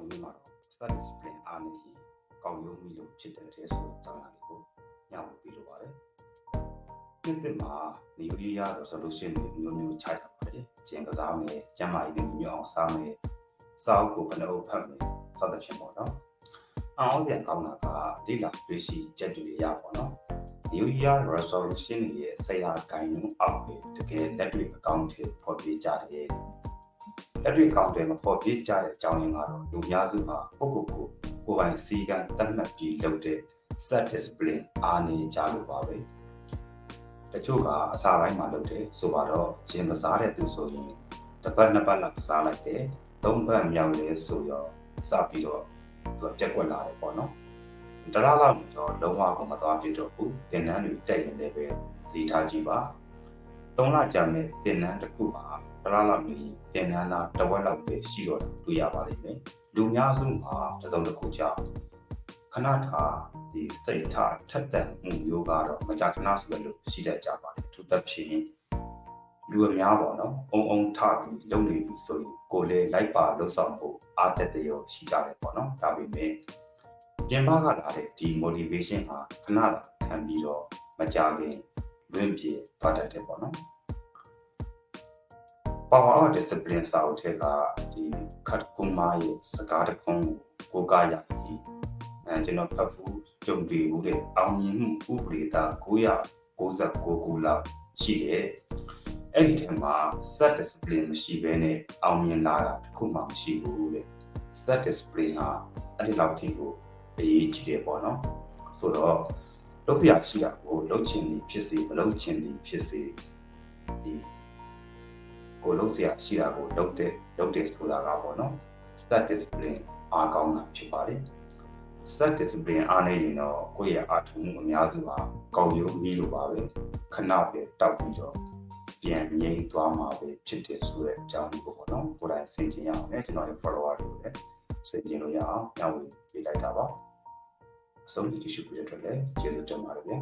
ဒီနေ့မှာတော့ start discipline အားနေရင်ကောင်းရုံမိလို့ဖြစ်တယ်တဲ့ဆိုအကြောင်းအရာလေးကိုညှဝေပေးလိုပါတယ်။ဒီတစ်မှာနေယူရီးယားတော့ solution တွေမျိုးမျိုးခြိုက်တာပါတယ်။ကျင်ကစားမယ်၊ကျန်းမာရေးတွေမျိုးအောင်စားမယ်၊စာအုပ်ကိုဘယ်လိုဖတ်မယ်စသဖြင့်ပေါ့နော်။အောင်ပြန်ကောင်းတာကလိလာတွေ့ရှိချက်တွေရပါတော့။ New Year resolution တွေရဲ့ဆရာကိုင်းနှုန်းအောက်ပဲတကယ်လက်တွေ့အကောင့်တွေဖော်ပြကြတယ်။ လက်တွေ့အကောင့်တွေမဖော်ပြကြတဲ့အကြောင်းရင်းကတော့လူများစုဟာကိုယ့်ကိုယ်ကိုကိုယ်ပိုင်စီကံတတ်မှတ်ပြီးလုပ်တဲ့ set discipline အားနေကြလို့ပါပဲ။တချို့ကအစာပိုင်းမှာလုပ်တယ်ဆိုတော့ဂျင်းကစားတဲ့သူဆိုရင်တစ်ပတ်နှစ်ပတ်လောက်ကစားလိုက်တယ်။သုံးပတ်မြောက်လဲဆိုရောစပြီးတော့သူကပြက်ကွက်လာတယ်ပေါ့နော်။တလားလောက်နေတော့လုံးဝကိုမသွားဖြစ်တော့ဘူး။တင်နန်းတွေတက်ရင်လည်းပဲစီထားကြည့်ပါ။ သုံးလကြာမဲ့တင်နန်းတစ်ခုပါတလားလောက်နေတင်နန်းသားတစ်ဝက်လောက်ပဲရှိတော့တယ်တွေ့ရပါလိမ့်မယ်။လူများစုမှာတစ်စုံတစ်ခုကြောင့်ခဏထားဒီစိတ်ထားထက်သန်မှုမျိုးကတော့မကြာခဏဆိုလို့ရှိတတ်ကြပါတယ်။သူတစ်ဖြင့်လူအများပေါ့နော်။အုံအုံထပြီးလုံနေပြီဆိုရင်ကိုယ်လည်းလိုက်ပါလှုပ်ဆောင်ဖို့အားတက်တဲ့ရောရှိကြတယ်ပေါ့နော်။ဒါပေမဲ့ပြင်ပကလာတဲ့ဒီ motivation ဟာခဏသာခံပြီးတော့မကြခင် လွင့်ပြေသွားတတ်တယ်ပေါ့နော် power of discipline စာအုပ်ထဲကဒီခတ်ကုမာရဲ့စကားတစ်ခုကိုကိုကရရင်အဲကျွန်တော်ဖတ်ဖို့ကြုံတွေ့မှုတဲ့အောင်မြင်မှုဥပဒေသား999ခုလောက်ရှိတယ်အဲ့ဒီထဲမှာ set discipline မရှိဘဲနဲ့အောင်မြင်လာတာတစ်ခုမှမရှိဘူးတဲ့ set discipline ဟာအဲ့ဒီလောက်ထိကိုအရေးကြီးတယ်ပေါ့နော်ဆိုတော့ လုပ်ရရှိတာကိုလုပ်ချင်သည်ဖြစ်စေမလုပ်ချင်သည်ဖြစ်စေဒီကိုလုံးစရာရှိတာကိုလုပ်တဲ့လုပ်တဲ့ဆိုတာကပေါ့နော် set discipline အားကောင်းတာဖြစ်ပါတယ် set discipline အားနေရင်တော့ကိုယ့်ရဲ့အားထုတ်မှုအများစုဟာကောင်းရုံပြီးလို့ပါပဲခဏပဲတောက်ပြီးတော့ပြန်ငြိမ်သွားမှာပဲဖြစ်တယ်ဆိုတဲ့အကြောင်းကိုပေါ့နော်ကိုယ်တိုင်ဆင်ခြင်ရအောင်နဲ့ကျွန်တော်ရဲ့ follower တွေကိုလည်းဆင်ခြင်လို့ရအောင်ညှဝေပေးလိုက်တာပါ အဆုံးဒီ tissue ပြတဲ့အတွက်လည်းကျေးဇူးတင်ပါတယ်ဗျာ